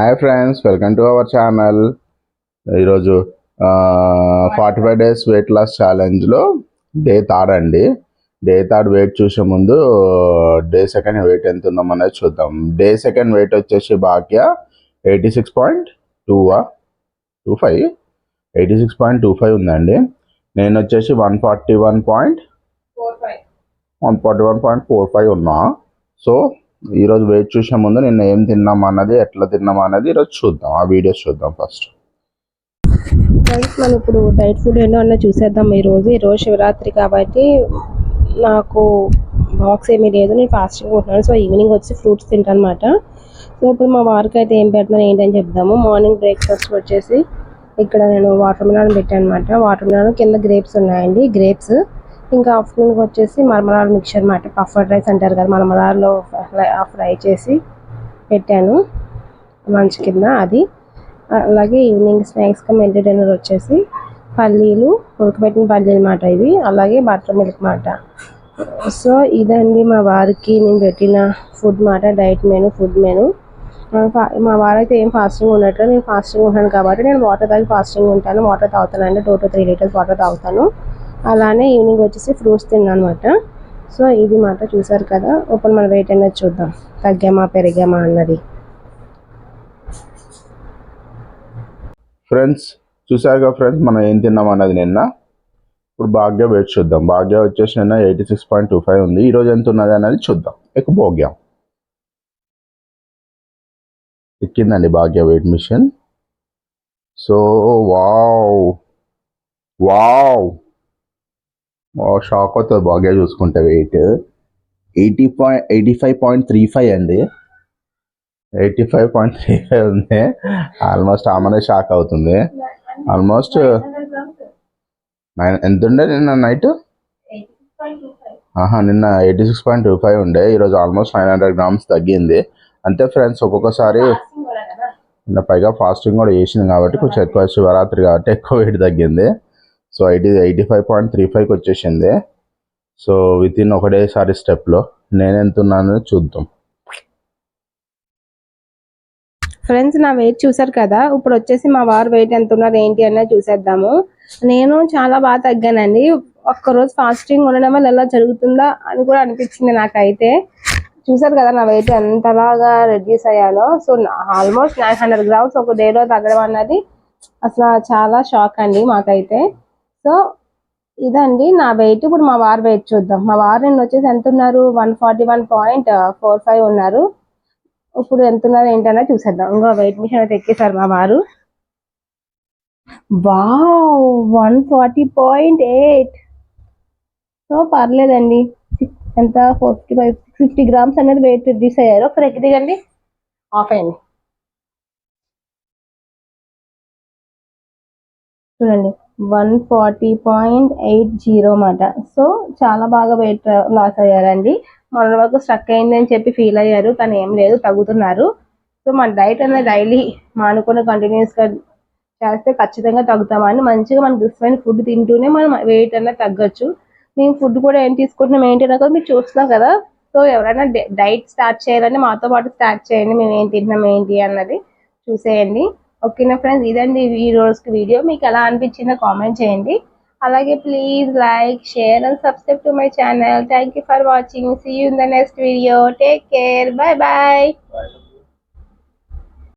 Hi friends welcome to our channel ఈరోజు forty five days weight loss ఛాలెంజ్లో day third అండి. Day third weight చూసే ముందు day second wait ఎంత ఉందాం అనేది చూద్దాం. డే సెకండ్ వెయిట్ వచ్చేసి Bhagya eighty six point two two five eighty six point two five ఉందండి. నేను వచ్చేసి one forty one point one forty one point four five ఉన్నా. సో ఈరోజు వెయిట్ చూసే ముందు నిన్న ఏం తిన్నాం అన్నది ఎట్లా తిన్నాం అన్నది ఈరోజు చూద్దాం. ఆ వీడియోస్ చూద్దాం ఫస్ట్ ఫ్రెండ్స్ మనం ఇప్పుడు డైట్ ఫుడ్ ఏంటో అన్న చూసేద్దాం ఈరోజు ఈరోజు శివరాత్రి కాబట్టి నాకు బాక్స్ ఏమీ లేదు. నేను ఫాస్టింగ్ ఉంటున్నాను. సో ఈవినింగ్ వచ్చి ఫ్రూట్స్ తింటాను అనమాట సో ఇప్పుడు మా వారికి అయితే ఏం పెడతాను ఏంటని చెప్దాము. మార్నింగ్ బ్రేక్ఫాస్ట్ వచ్చేసి ఇక్కడ నేను వాటర్ మిలాన్ పెట్టాను అనమాట వాటర్ మిలాన్ కింద గ్రేప్స్ ఉన్నాయండి. గ్రేప్స్ ఇంకా ఆఫ్టర్నూన్కి వచ్చేసి మరమరాలు మిక్చర్ అనమాట పఫర్డ్ రైస్ అంటారు కదా మరమరాల్లో ఫ్రై చేసి పెట్టాను లంచ్ కింద అది. అలాగే ఈవినింగ్ స్నాక్స్గా మెల్టీ డిన్నర్ వచ్చేసి పల్లీలు ఉడకబెట్టిన పల్లీలు అన్నమాట ఇవి అలాగే బటర్ మిల్క్ మాట. సో ఇదండి మా వారికి నేను పెట్టిన ఫుడ్ మాట డైట్ మెను ఫుడ్ మెను. మా వారైతే ఏం ఫాస్టింగ్ ఉన్నట్లు నేను ఫాస్టింగ్ ఉంటాను కాబట్టి నేను వాటర్ తాగి ఫాస్టింగ్ ఉంటాను వాటర్ తాగుతాను అంటే two to three litres water తాగుతాను. అలానే ఈవినింగ్ వచ్చేసి ఫ్రూట్స్ తిన్నాను అనమాట సో ఇది మాట చూసారు కదా ఇప్పుడు మన వెయిట్ అనేది చూద్దాం. తగ్గామా పెరిగామా అన్నది. ఫ్రెండ్స్ చూసారుగా ఫ్రెండ్స్ మనం ఏం తిన్నాం అన్నది నిన్న. ఇప్పుడు భాగ్య వెయిట్ చూద్దాం. భాగ్య వచ్చేసి నిన్న eighty six point two five ఉంది. ఈరోజు ఎంత ఉన్నది అనేది చూద్దాం. ఎక్కువ భోగ్యం. ఎక్కిందండి భాగ్య weight machine. So wow. Wow. Shock అవుతుంది బాగా చూసుకుంటే wait eighty point eighty five point three five అండి. Eighty five point three five ఉంది. ఆల్మోస్ట్ ఆమెనే షాక్ అవుతుంది. ఆల్మోస్ట్ నైన్ ఎంత ఉండే నిన్న నైట్? ఆహా నిన్న eighty six point two five ఉండే. ఈరోజు ఆల్మోస్ట్ నైన్ హండ్రెడ్ గ్రామ్స్ తగ్గింది. అంతే ఫ్రెండ్స్ ఒక్కొక్కసారి నిన్న పైగా ఫాస్టింగ్ కూడా చేసింది కాబట్టి కొంచెం ఎక్కువ శివరాత్రి కాబట్టి ఎక్కువ వెయిట్ తగ్గింది. So it eighty five point three ఫైవ్కి వచ్చేసింది. సో విత్ ఇన్ ఒకటేసారి స్టెప్లో నేను ఎంత ఉన్నానో చూద్దాం. ఫ్రెండ్స్ నా వెయిట్ చూసారు కదా? ఇప్పుడు వచ్చేసి మా వారు వెయిట్ ఎంత ఉన్నారు ఏంటి అనేది చూసేద్దాము. నేను చాలా బాగా తగ్గానండి. ఒక్కరోజు ఫాస్టింగ్ ఉండడం వల్ల ఎలా జరుగుతుందా అని కూడా అనిపించింది నాకైతే. చూసారు కదా నా వెయిట్ ఎంతలాగా reduce అయ్యానో. So almost nine hundred grams ఒక డేలో తగ్గడం అన్నది అసలు చాలా షాక్ అండి మాకైతే. సో ఇదండి నా వెయిట్ ఇప్పుడు మా వారు వెయిట్ చూద్దాం. మా వారు నేను వచ్చేసి ఎంత ఉన్నారు one forty one point four five ఉన్నారు. ఇప్పుడు ఎంత ఉన్నారు ఏంటన్నా చూసేద్దాం. ఇంకో వెయిట్ మిషన్ అయితే ఎక్కేసారు మా వారు. Wow! One forty point eight so పర్లేదండి. ఎంత? ఫోర్టీ ఫైవ్ ఫిఫ్టీ గ్రామ్స్ అనేది వెయిట్ రిడ్యూస్ అయ్యారు. ఒకసారి ఎక్కి దిగండి. ఆఫ్ అయ్యండి. చూడండి. One forty point eight zero మాట సో చాలా బాగా వెయిట్ లాస్ అయ్యారండి. మన వరకు స్ట్రక్ అయిందని చెప్పి ఫీల్ అయ్యారు కానీ ఏం లేదు తగ్గుతున్నారు. సో మన డైట్ అనేది డైలీ మానుకొని కంటిన్యూస్గా చేస్తే ఖచ్చితంగా తగ్గుతామని మంచిగా మనం ఇష్టమైన ఫుడ్ తింటూనే మనం వెయిట్ అనేది తగ్గొచ్చు. మేము ఫుడ్ కూడా ఏం తీసుకుంటున్నాం ఏంటి అనేది మీరు చూస్తున్నాం కదా. సో ఎవరైనా డైట్ స్టార్ట్ చేయాలని మాతో పాటు స్టార్ట్ చేయండి. మేము ఏం తింటున్నాం ఏంటి అన్నది చూసేయండి. ఓకేనా ఫ్రెండ్స్ ఇదండి ఈ రోజుకి వీడియో మీకు ఎలా అనిపించిందో కామెంట్ చేయండి. అలాగే please like share and subscribe to my channel thank you for watching see you in the next video take care bye bye